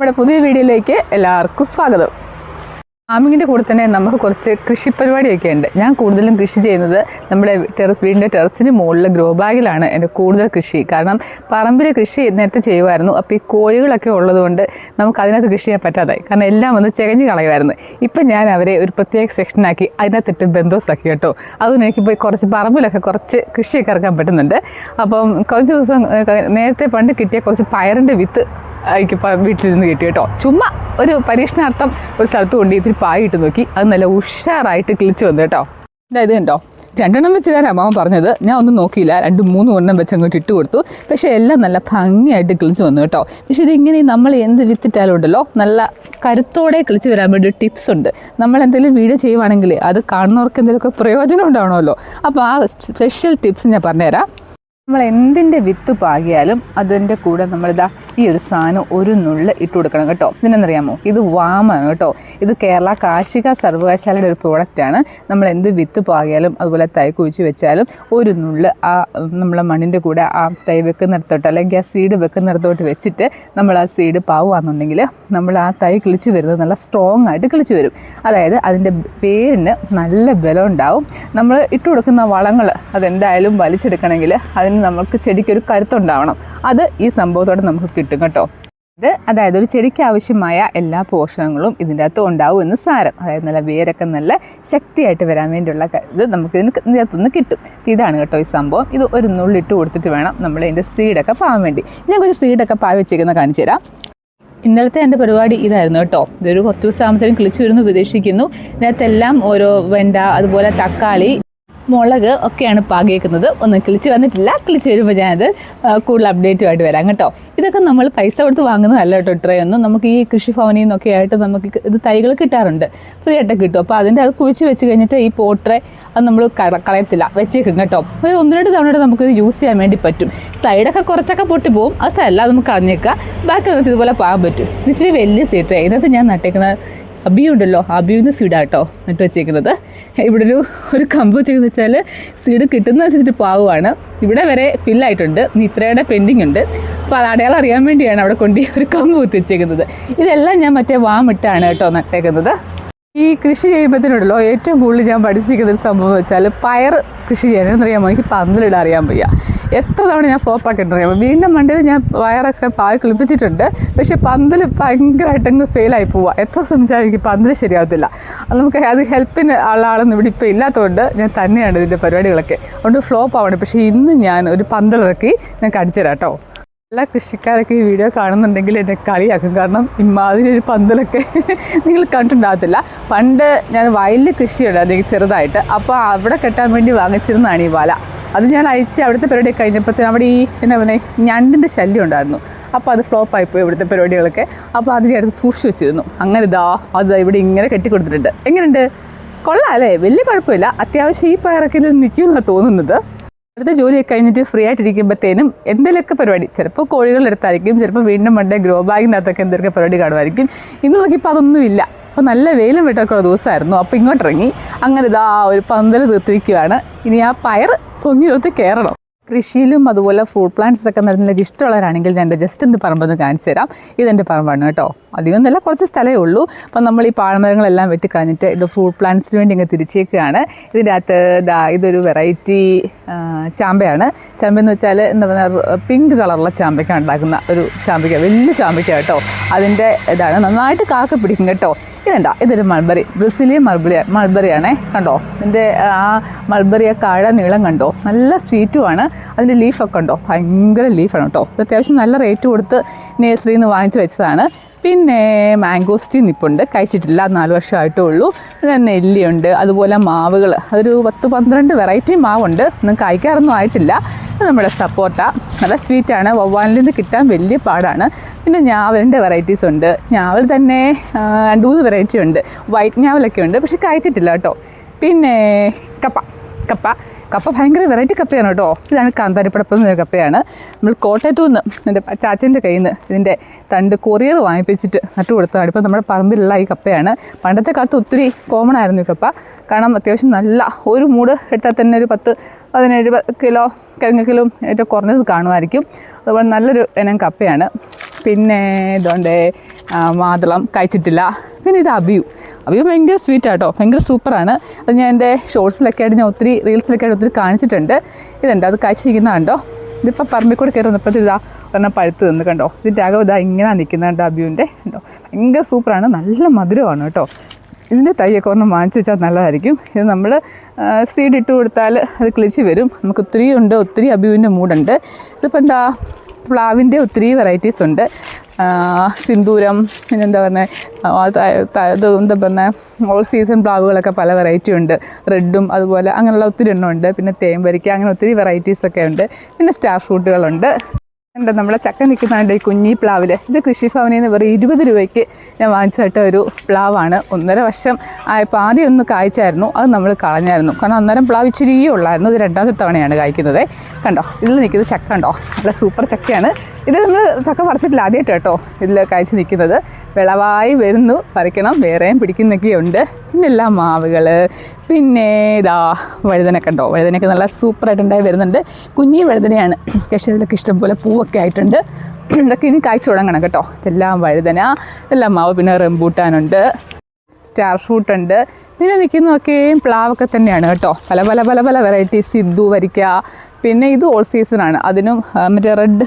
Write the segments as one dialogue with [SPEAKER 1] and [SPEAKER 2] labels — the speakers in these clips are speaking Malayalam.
[SPEAKER 1] നമ്മുടെ പുതിയ വീഡിയോയിലേക്ക് എല്ലാവർക്കും സ്വാഗതം. ഫാമിങ്ങിന്റെ കൂടെ തന്നെ നമുക്ക് കുറച്ച് കൃഷി പരിപാടിയൊക്കെ ഉണ്ട്. ഞാൻ കൂടുതലും കൃഷി ചെയ്യുന്നത് നമ്മുടെ ടെറസ് വീടിന്റെ ടെറസിന് മുകളിൽ ഗ്രോ ബാഗിലാണ് എന്റെ കൂടുതൽ കൃഷി. കാരണം പറമ്പിൽ കൃഷി നേരത്തെ ചെയ്യുമായിരുന്നു. അപ്പോൾ ഈ കോഴികളൊക്കെ ഉള്ളതുകൊണ്ട് നമുക്ക് അതിനകത്ത് കൃഷി ചെയ്യാൻ പറ്റാതായി. കാരണം എല്ലാം ഒന്ന് ചികഞ്ഞ് കളയുമായിരുന്നു. ഇപ്പം ഞാൻ അവരെ ഒരു പ്രത്യേക സെക്ഷനാക്കി അതിനകത്തിട്ട് ബന്ധോസാക്കി കേട്ടോ. അതുകൊണ്ട് എനിക്കിപ്പോൾ കുറച്ച് പറമ്പിലൊക്കെ കുറച്ച് കൃഷിയൊക്കെ ഇറക്കാൻ പറ്റുന്നുണ്ട്. അപ്പം കുറച്ച് ദിവസം നേരത്തെ പണ്ട് കിട്ടിയ കുറച്ച് പയറിന്റെ വിത്ത് എനിക്ക് ഇപ്പം വീട്ടിലിരുന്ന് കിട്ടി കേട്ടോ. ചുമ്മാ ഒരു പരീക്ഷണാർത്ഥം ഒരു സ്ഥലത്ത് കൊണ്ട് ഇതിൽ പായിട്ട് നോക്കി. അത് നല്ല ഉഷാറായിട്ട് കിളിച്ച് വന്നു കേട്ടോ. ഇത് കണ്ടോ? രണ്ടെണ്ണം വെച്ച് തരാം അമ്മാവൻ പറഞ്ഞത്. ഞാൻ ഒന്നും നോക്കിയില്ല. രണ്ട് മൂന്ന് എണ്ണം വെച്ച് അങ്ങോട്ട് ഇട്ട് കൊടുത്തു. പക്ഷേ എല്ലാം നല്ല ഭംഗിയായിട്ട് കിളിച്ച് വന്നു കേട്ടോ. പക്ഷേ ഇതിങ്ങനെ നമ്മൾ എന്ത് വിത്തിട്ടാലും ഉണ്ടല്ലോ. നല്ല കരുത്തോടെ കിളിച്ച് വരാൻ വേണ്ടി ടിപ്സ് ഉണ്ട്. നമ്മൾ എന്തെങ്കിലും വീഡിയോ ചെയ്യുവാണെങ്കിൽ അത് കാണുന്നവർക്ക് എന്തെങ്കിലുമൊക്കെ പ്രയോജനം ഉണ്ടാവണമല്ലോ. അപ്പോൾ ആ സ്പെഷ്യൽ ടിപ്സ് ഞാൻ പറഞ്ഞുതരാം. നമ്മൾ എന്തിന്റെ വിത്ത് പാകിയാലും അതിന്റെ കൂടെ നമ്മൾ നമ്മളിതാ ഈ ഒരു സാധനം ഒരു നുള്ള് ഇട്ട് കൊടുക്കണം കേട്ടോ. ഇതിനെന്നറിയാമോ ഇത് വാമാണ് കേട്ടോ. ഇത് കേരള കാർഷിക സർവകലാശാലയുടെ ഒരു പ്രോഡക്റ്റാണ് നമ്മൾ എന്ത് വിത്ത് പാകിയാലും അതുപോലെ തൈ കുഴിച്ച് വെച്ചാലും ഒരു നുള്ള് ആ നമ്മളെ മണ്ണിന്റെ കൂടെ ആ തൈ വെക്കുന്നിടത്തോട്ട് അല്ലെങ്കിൽ ആ സീഡ് വെക്കുന്നിടത്തോട്ട് വെച്ചിട്ട് നമ്മൾ ആ സീഡ് പാവുകയാണെന്നുണ്ടെങ്കിൽ നമ്മൾ ആ തൈ കിളിച്ച് വരുന്നത് നല്ല സ്ട്രോങ് ആയിട്ട് കിളിച്ച് വരും. അതായത് അതിന്റെ പേരിന് നല്ല ബലം ഉണ്ടാവും. നമ്മൾ ഇട്ട് കൊടുക്കുന്ന വളങ്ങൾ അതെന്തായാലും വലിച്ചെടുക്കണമെങ്കിൽ അതിന് നമുക്ക് ചെടിക്കൊരു കരുത്തുണ്ടാവണം. അത് ഈ സംഭവത്തോടെ നമുക്ക് കിട്ടും കേട്ടോ. ഇത് അതായത് ഒരു ചെടിക്ക് ആവശ്യമായ എല്ലാ പോഷകങ്ങളും ഇതിന്റെ അകത്ത് ഉണ്ടാവും എന്ന് സാരം. അതായത് നല്ല വേരൊക്കെ നല്ല ശക്തിയായിട്ട് വരാൻ വേണ്ടിയുള്ള ഇത് നമുക്ക് ഇതിന് ഇതിന്റെ അകത്തുനിന്ന് കിട്ടും. ഇതാണ് കേട്ടോ ഈ സംഭവം. ഇത് ഒരു നുള്ളിട്ട് കൊടുത്തിട്ട് വേണം നമ്മൾ ഇതിന്റെ സീഡൊക്കെ പാവാൻ വേണ്ടി. ഞാൻ കുറച്ച് സീഡൊക്കെ പാവി വെച്ചേക്കുന്ന കാണിച്ചു തരാം. ഇന്നലത്തെ എന്റെ പരിപാടി ഇതായിരുന്നു കേട്ടോ. ഇതൊരു കുറച്ച് ദിവസം ആകുമ്പോഴത്തേക്കും കിളിച്ചു വരുന്നു പ്രതീക്ഷിക്കുന്നു ഇതിനകത്തെല്ലാം ഓരോ വെണ്ട അതുപോലെ തക്കാളി മുളക് ഒക്കെയാണ് പാകിയേക്കുന്നത്. ഒന്ന് കിളിച്ച് വന്നിട്ടില്ല. കിളിച്ച് വരുമ്പോൾ ഞാനത് ആ, കൂടുതൽ അപ്ഡേറ്റുമായിട്ട് വരാം കേട്ടോ. ഇതൊക്കെ നമ്മൾ പൈസ കൊടുത്ത് വാങ്ങുന്നതല്ല കേട്ടോ ട്രേ നമുക്ക് ഈ കൃഷിഭവനിൽ നിന്നൊക്കെ ആയിട്ട് നമുക്ക് ഇത് തൈകൾ കിട്ടാറുണ്ട്. ഫ്രീ ആയിട്ട് കിട്ടും. അപ്പോൾ അതിന്റെ അത് കുഴിച്ച് വെച്ച് കഴിഞ്ഞിട്ട് ഈ പോട്രെ അത് നമ്മൾ കളയത്തില്ല. വെച്ചേക്കും കേട്ടോ. ഒരു ഒന്ന് രണ്ട് നമുക്ക് ഇത് യൂസ് ചെയ്യാൻ വേണ്ടി പറ്റും. സൈഡൊക്കെ കുറച്ചൊക്കെ പൊട്ടി പോകും. അത് സ്ഥലം നമുക്ക് കളഞ്ഞേക്കുക. ബാക്കി നമുക്ക് ഇതുപോലെ പാകാൻ പറ്റും. ഇച്ചിരി വലിയ സീറ്റ് ഇതിനകത്ത് ഞാൻ നട്ടേക്കുന്ന അബിയു ഉണ്ടല്ലോ സീഡാട്ടോ സീഡാ കേട്ടോ നട്ട് വെച്ചേക്കുന്നത്. ഇവിടെ ഒരു ഒരു കമ്പ് വെച്ചേക്കുന്ന വെച്ചാൽ സീഡ് കിട്ടുന്ന വെച്ചിട്ട് പാവുമാണ്. ഇവിടെ വരെ ഫില്ലായിട്ടുണ്ട് ഇനി ഇത്രയുടെ പെൻഡിങ് ഉണ്ട്. അപ്പോൾ അത് അടയാളം അറിയാൻ വേണ്ടിയാണ് അവിടെ കൊണ്ട് ഒരു കമ്പ് കുത്തി വെച്ചേക്കുന്നത്. ഇതെല്ലാം ഞാൻ മറ്റേ വാമിട്ടാണ് കേട്ടോ നട്ടേക്കുന്നത്. ഈ കൃഷി ചെയ്യുമ്പോഴത്തേനുണ്ടല്ലോ ഏറ്റവും കൂടുതൽ ഞാൻ പഠിച്ചിരിക്കുന്ന ഒരു സംഭവം വെച്ചാൽ പയർ കൃഷി ചെയ്യാനെന്ന് അറിയാമോ എനിക്ക് പന്തലിടാൻ അറിയാൻ വയ്യ. എത്ര തവണ ഞാൻ ഫ്ലോപ്പാക്കിയിട്ടുണ്ട് അറിയാമോ വീണ്ടും വണ്ടിയിൽ ഞാൻ വയറൊക്കെ പാൽ കുളിപ്പിച്ചിട്ടുണ്ട്. പക്ഷേ പന്തൽ ഭയങ്കരമായിട്ട് അങ്ങ് ഫെയിലായി പോവുക എത്ര ശ്രമിച്ചാലും എനിക്ക് പന്തൽ ശരിയാവത്തില്ല. നമുക്ക് അത് ഹെൽപ്പിന് ഉള്ള ആളൊന്നും ഇവിടെ ഇപ്പോൾ ഇല്ലാത്തതുകൊണ്ട് ഞാൻ തന്നെയാണ് ഇതിന്റെ പരിപാടികളൊക്കെ. അതുകൊണ്ട് ഫ്ലോപ്പ് ആവണം. പക്ഷേ ഇന്ന് ഞാൻ ഒരു പന്തലിറക്കി ഞാൻ കടിച്ചു എല്ലാ കൃഷിക്കാരൊക്കെ ഈ വീഡിയോ കാണുന്നുണ്ടെങ്കിൽ എന്നെ കളിയാക്കും. കാരണം ഇമാതിരി ഒരു പന്തലൊക്കെ നിങ്ങൾ കണ്ടിട്ടുണ്ടാകത്തില്ല. പണ്ട് ഞാൻ വയലിൽ കൃഷിയുണ്ട് ചെറുതായിട്ട്. അപ്പോൾ അവിടെ കെട്ടാൻ വേണ്ടി വാങ്ങിച്ചിരുന്നതാണ് ഈ വല. അത് ഞാൻ അയച്ച് അവിടുത്തെ പരിപാടി കഴിഞ്ഞപ്പോഴത്തേന് അവിടെ ഈ എന്നാ പറയുക ഞണ്ടിന്റെ ശല്യം ഉണ്ടായിരുന്നു. അപ്പോൾ അത് ഫ്ലോപ്പ് ആയിപ്പോയി ഇവിടുത്തെ പരിപാടികളൊക്കെ. അപ്പോൾ അത് ചേർത്ത് സൂക്ഷിച്ച് വെച്ചിരുന്നു. അങ്ങനെ ഇതാ അത് ഇവിടെ ഇങ്ങനെ കെട്ടിക്കൊടുത്തിട്ടുണ്ട്. എങ്ങനെയുണ്ട്? കൊള്ളാം അല്ലേ? വലിയ കുഴപ്പമില്ല. അത്യാവശ്യം ഈ പയറൊക്കെ നിൽക്കുമെന്നാണ് തോന്നുന്നത്. അടുത്ത ജോലിയൊക്കെ കഴിഞ്ഞിട്ട് ഫ്രീ ആയിട്ടിരിക്കുമ്പോഴത്തേനും എന്തെങ്കിലുമൊക്കെ പരിപാടി. ചിലപ്പോൾ കോഴികളുടെ അടുത്തായിരിക്കും ചിലപ്പോൾ വീണ്ടും മണ്ടേ ഗ്രോ ബാഗിനകത്തൊക്കെ എന്തെങ്കിലുമൊക്കെ പരിപാടി കാണുമായിരിക്കും. ഇന്ന് നോക്കിയപ്പോൾ അതൊന്നും ഇല്ല അപ്പോൾ നല്ല വെയിലും വിട്ടൊക്കെയുള്ള ദിവസമായിരുന്നു. അപ്പോൾ ഇങ്ങോട്ടിറങ്ങി അങ്ങനെ ഇതാ ഒരു പന്തൽ തീർത്തിരിക്കുകയാണ് ഇനി ആ പയർ പൊങ്ങി തീർത്ത് കയറണം. കൃഷിയിലും അതുപോലെ ഫ്രൂട്ട് പ്ലാന്റ്സ് ഒക്കെ നടുന്നതിലേക്ക് ഇഷ്ടമുള്ളവരാണെങ്കിൽ ഞാൻ എന്റെ ജസ്റ്റ് ഒന്ന് പറമ്പൊന്ന് കാണിച്ചു തരാം. ഇതെന്റെ പറമ്പാണ് കേട്ടോ. അധികം നല്ല കുറച്ച് സ്ഥലമേ ഉള്ളൂ. അപ്പം നമ്മൾ ഈ പാഴ്മരങ്ങളെല്ലാം വെട്ടിക്കളഞ്ഞിട്ട് ഇത് ഫ്രൂട്ട് പ്ലാന്റ്സിന് വേണ്ടി ഇങ്ങ് തിരിച്ചേക്കുകയാണ്. ഇതിന്റെ അകത്ത് ഇതാ ഇതൊരു വെറൈറ്റി ചാമ്പയാണ്. ചാമ്പയെന്ന് വെച്ചാൽ എന്താ പറയുക പിങ്ക് കളറുള്ള ചാമ്പയ്ക്ക ഉണ്ടാക്കുന്ന ഒരു ചാമ്പയ്ക്ക. വലിയ ചാമ്പയ്ക്ക കേട്ടോ. അതിന്റെ ഇതാണ്. നന്നായിട്ട് കാക്ക പിടിക്കും കേട്ടോ. ഇതുണ്ടോ ഇതൊരു മൾബറി ബ്രസീലിയൻ മൾബറി മൾബറിയാണേ കണ്ടോ? ഇതിന്റെ ആ മൾബറിയെ കാഴ നീളം കണ്ടോ? നല്ല സ്വീറ്റുമാണ് അതിന്റെ ലീഫൊക്കെ ഉണ്ടോ ഭയങ്കര ലീഫാണ് കേട്ടോ. അത്യാവശ്യം നല്ല റേറ്റ് കൊടുത്ത് നേഴ്സറിയിൽ നിന്ന് വാങ്ങിച്ചു വെച്ചതാണ്. പിന്നെ മാംഗോസ്റ്റീൻ നിപ്പുണ്ട്. കഴിച്ചിട്ടില്ല. നാല് വർഷമായിട്ടേ ഉള്ളൂ പിന്നെ നെല്ലിയുണ്ട്. അതുപോലെ മാവുകൾ. അതൊരു പത്ത് പന്ത്രണ്ട് വെറൈറ്റി മാവുണ്ട്. ഒന്നും കായ്ക്കാറൊന്നും ആയിട്ടില്ല. നമ്മുടെ സപ്പോട്ട. നല്ല സ്വീറ്റാണ്. വവ്വാലിൽ നിന്ന് കിട്ടാൻ വലിയ പാടാണ്. പിന്നെ ഞാവലിന്റെ വെറൈറ്റീസ് ഉണ്ട്. ഞാവൽ തന്നെ രണ്ട് മൂന്ന് വെറൈറ്റി ഉണ്ട്. വൈറ്റ് ഞാവലൊക്കെ ഉണ്ട്. പക്ഷെ കഴിച്ചിട്ടില്ല കേട്ടോ. പിന്നെ കപ്പ. കപ്പ. കപ്പ ഭയങ്കര വെറൈറ്റി കപ്പയാണ് കേട്ടോ. ഇതാണ് കാന്താരിപ്പടപ്പ് എന്നൊരു കപ്പയാണ്. നമ്മൾ കോട്ടയത്തു നിന്ന് എന്റെ ചാച്ചന്റെ കയ്യിൽ നിന്ന് ഇതിന്റെ തണ്ട് കൊറിയർ വാങ്ങിപ്പിച്ചിട്ട് നട്ടു കൊടുത്തതാണ്. ഇപ്പോൾ നമ്മുടെ പറമ്പിലുള്ള ഈ കപ്പയാണ്. പണ്ടത്തെ കാലത്ത് ഒത്തിരി കോമൺ ആയിരുന്നു ഈ കപ്പ. കാരണം അത്യാവശ്യം നല്ല ഒരു മൂട് എടുത്താൽ തന്നെ ഒരു പത്ത് പതിനേഴ് കിലോ കിഴങ്ങ് കിലോ ഏറ്റവും കുറഞ്ഞത് കാണുമായിരിക്കും. അതുപോലെ നല്ലൊരു ഇനം കപ്പയാണ്. പിന്നെ ഇതുകൊണ്ട് മാതളം കഴിച്ചിട്ടില്ല പിന്നെ ഇത് അബിയു. അബിയു ഭയങ്കര സ്വീറ്റ് ആട്ടോ. ഭയങ്കര സൂപ്പറാണ് അത് ഞാൻ എന്റെ ഷോർട്സിലൊക്കെ ആയിട്ട് ഞാൻ ഒത്തിരി റീൽസിലൊക്കെ ആയിട്ട് ഒത്തിരി കാണിച്ചിട്ടുണ്ട്. ഇതുണ്ട്. അത് കഴിച്ചിരിക്കുന്ന കണ്ടോ? ഇതിപ്പോൾ പറമ്പിൽ കൂടെ കയറി വന്നപ്പോൾ ഇതാ ഒരെണ്ണം പഴുത്ത് നിന്ന് കണ്ടോ? ഇതിന്റെ അകം ഇതാ ഇങ്ങനെ നിൽക്കുന്നുണ്ട് അബിയുന്റെ കണ്ടോ? ഭയങ്കര സൂപ്പറാണ് നല്ല മധുരമാണ് കേട്ടോ. ഇതിന്റെ തൈയൊക്കെ ഒന്ന് വാങ്ങിച്ചു വെച്ചാൽ നല്ലതായിരിക്കും. ഇത് നമ്മൾ സീഡ് ഇട്ട് കൊടുത്താൽ അത് കിളിച്ച് വരും. നമുക്ക് ഒത്തിരി ഉണ്ട്. ഒത്തിരി അബിയുവിന്റെ മൂടുണ്ട് ഇതിപ്പോൾ എന്താ പ്ലാവിന്റെ ഒത്തിരി വെറൈറ്റീസ് ഉണ്ട്. സിന്ദൂരം പിന്നെന്താ പറയുന്നത് എന്താ പറയുന്നത് ഓൾ സീസൺ പ്ലാവുകളൊക്കെ പല വെറൈറ്റി ഉണ്ട്. റെഡും അതുപോലെ അങ്ങനെയുള്ള ഒത്തിരി എണ്ണം ഉണ്ട്. പിന്നെ വരിക്ക അങ്ങനെ ഒത്തിരി വെറൈറ്റീസ് ഒക്കെ ഉണ്ട്. പിന്നെ സ്റ്റാർ ഫ്രൂട്ടുകളുണ്ട് ഉണ്ട് നമ്മളെ ചക്ക നിൽക്കുന്നുണ്ട് ഈ കുഞ്ഞി പ്ലാവിൽ ഇത് കൃഷിഭവനിൽ നിന്ന് വെറും ഇരുപത് രൂപയ്ക്ക് ഞാൻ വാങ്ങിച്ചിട്ട ഒരു പ്ലാവാണ്. ഒന്നര വർഷം ആയപ്പോൾ ആദ്യം ഒന്ന് കായ്ച്ചായിരുന്നു അത് നമ്മൾ കളഞ്ഞായിരുന്നു. കാരണം അന്നേരം പ്ലാവ് ഇച്ചിരിയേ ഉള്ളായിരുന്നു ഇത് രണ്ടാമത്തെ തവണയാണ് കായ്ക്കുന്നത്. കണ്ടോ ഇതിൽ നിൽക്കുന്നത് ചക്ക ഉണ്ടോ നല്ല സൂപ്പർ ചക്കയാണ്. ഇത് നമ്മൾ ചക്ക പറിച്ചിട്ടില്ല ആദ്യമായിട്ട് കേട്ടോ ഇതിൽ കായ്ച്ച് നിൽക്കുന്നത്. വിളവായി വരുന്നു പറിക്കണം വേറെയും പിടിക്കുന്നൊക്കെ ഉണ്ട് പിന്നെ എല്ലാം മാവുകൾ പിന്നെ ഇതാ വഴുതനൊക്കെ ഉണ്ടോ? വഴുതനൊക്കെ നല്ല സൂപ്പറായിട്ടുണ്ടായി വരുന്നുണ്ട്. കുഞ്ഞി വഴുതനയാണ്. പക്ഷേ ഇതിലൊക്കെ ഇഷ്ടംപോലെ പൂവൊക്കെ ആയിട്ടുണ്ട്. ഇതൊക്കെ ഇനി കായ്ച്ചു തുടങ്ങണം കേട്ടോ. ഇതെല്ലാം വഴുതന എല്ലാം മാവ് പിന്നെ റെമ്പൂട്ടാനുണ്ട് സ്റ്റാർ ഫ്രൂട്ട് ഉണ്ട്. പിന്നെ നിൽക്കുന്നതൊക്കെയും പ്ലാവൊക്കെ തന്നെയാണ് കേട്ടോ. പല പല പല പല വെറൈറ്റീസ് സിദ്ധു വരിക്ക പിന്നെ ഇത് ഓൾ സീസൺ ആണ്. അതിനും മറ്റേ റെഡ്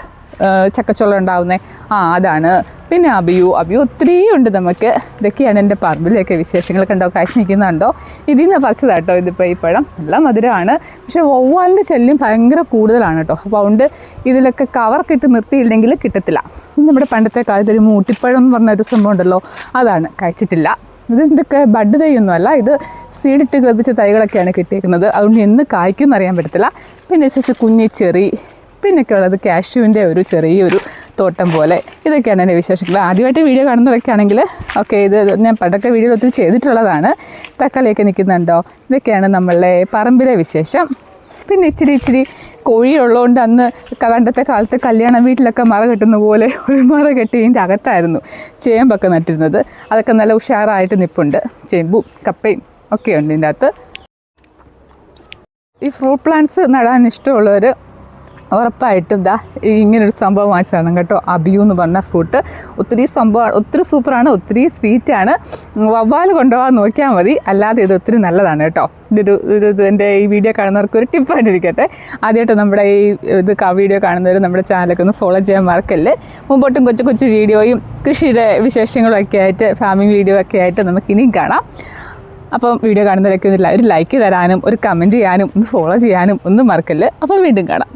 [SPEAKER 1] ചക്കച്ചുള ഉണ്ടാവുന്നത് ആ അതാണ്. പിന്നെ അബിയു. അബിയു ഒത്തിരി ഉണ്ട് നമുക്ക്. ഇതൊക്കെയാണ് എന്റെ പറമ്പിലൊക്കെ വിശേഷങ്ങൾ കണ്ടോ കാഴ്ച നിൽക്കുന്നുണ്ടോ? ഇതിൽ നിന്ന് പറിച്ചതാട്ടോ ഇതിപ്പോൾ ഈ പഴം. നല്ല മധുരമാണ്. പക്ഷേ വവ്വാലിന്റെ ശല്യം ഭയങ്കര കൂടുതലാണ് കേട്ടോ. അപ്പോൾ അതുകൊണ്ട് ഇതിലൊക്കെ കവറൊക്കെ ഇട്ട് നിർത്തിയില്ലെങ്കിൽ കിട്ടത്തില്ല. നമ്മുടെ പണ്ടത്തെ കാലത്ത് ഒരു മൂട്ടിപ്പഴം എന്ന് പറഞ്ഞ ഒരു സംഭവം ഉണ്ടല്ലോ. അതാണ്. കഴിച്ചിട്ടില്ല. ഇത് ഇതൊക്കെ ബഡ് തൈയൊന്നുമല്ല. ഇത് സീഡിട്ട് കിളപ്പിച്ച തൈകളൊക്കെയാണ് കിട്ടിയിരിക്കുന്നത് അതുകൊണ്ട് എന്ന് കായ്ക്കും അറിയാൻ പറ്റത്തില്ല. പിന്നെ ശേഷം കുഞ്ഞി ചെറി പിന്നൊക്കെ ഉള്ളത് കാഷ്യൂവിന്റെ ഒരു ചെറിയൊരു തോട്ടം പോലെ. ഇതൊക്കെയാണ് എന്റെ വിശേഷങ്ങൾ. ആദ്യമായിട്ട് വീഡിയോ കാണുന്നവരൊക്കെ ആണെങ്കിൽ ഓക്കെ ഇത് ഞാൻ പണ്ടൊക്കെ വീഡിയോ ഒത്തിരി ചെയ്തിട്ടുള്ളതാണ്. തക്കാളിയൊക്കെ നിൽക്കുന്നുണ്ടോ? ഇതൊക്കെയാണ് നമ്മളുടെ പറമ്പിലെ വിശേഷം. പിന്നെ ഇച്ചിരി ഇച്ചിരി കോഴിയുള്ളതുകൊണ്ട് അന്ന് പണ്ടത്തെ കാലത്ത് കല്യാണ വീട്ടിലൊക്കെ മറ കെട്ടുന്ന പോലെ ഒരു മറ കെട്ടി ഇതിന്റെ അകത്തായിരുന്നു ചേമ്പൊക്കെ നട്ടിരുന്നത്. അതൊക്കെ നല്ല ഉഷാറായിട്ട് നിപ്പുണ്ട്. ചേമ്പും കപ്പയും ഒക്കെ ഉണ്ട് ഇതിന്റെ അകത്ത്. ഈ ഫ്രൂട്ട് പ്ലാന്റ്സ് നടാൻ ഇഷ്ടമുള്ളവർ ഉറപ്പായിട്ടും ഈ ഇങ്ങനൊരു സംഭവം വാങ്ങിച്ചു തരണം കേട്ടോ. അബിയു എന്ന് പറഞ്ഞ ഫ്രൂട്ട് ഒത്തിരി സംഭവം ഒത്തിരി സൂപ്പറാണ് ഒത്തിരി സ്വീറ്റാണ് വവ്വാൽ കൊണ്ടുപോകാൻ നോക്കിയാൽ മതി. അല്ലാതെ ഇത് ഒത്തിരി നല്ലതാണ് കേട്ടോ. ഇതൊരു ഒരു ഇത് എന്റെ ഈ വീഡിയോ കാണുന്നവർക്ക് ഒരു ടിപ്പായിട്ടിരിക്കട്ടെ ആദ്യമായിട്ട് നമ്മുടെ ഈ ഇത് വീഡിയോ കാണുന്നവർ നമ്മുടെ ചാനലൊക്കെ ഒന്ന് ഫോളോ ചെയ്യാൻ മറക്കല്ലേ. മുമ്പോട്ടും കൊച്ചു കൊച്ചു വീഡിയോയും കൃഷിയുടെ വിശേഷങ്ങളും ഒക്കെ ആയിട്ട് ഫാമിംഗ് വീഡിയോ ഒക്കെ ആയിട്ട് നമുക്ക് ഇനിയും കാണാം. അപ്പം വീഡിയോ കാണുന്നവരൊക്കെ ഒന്ന് ഒരു ലൈക്ക് തരാനും ഒരു കമന്റ് ചെയ്യാനും ഒന്ന് ഫോളോ ചെയ്യാനും ഒന്നും മറക്കല്ലേ. അപ്പം വീണ്ടും കാണാം.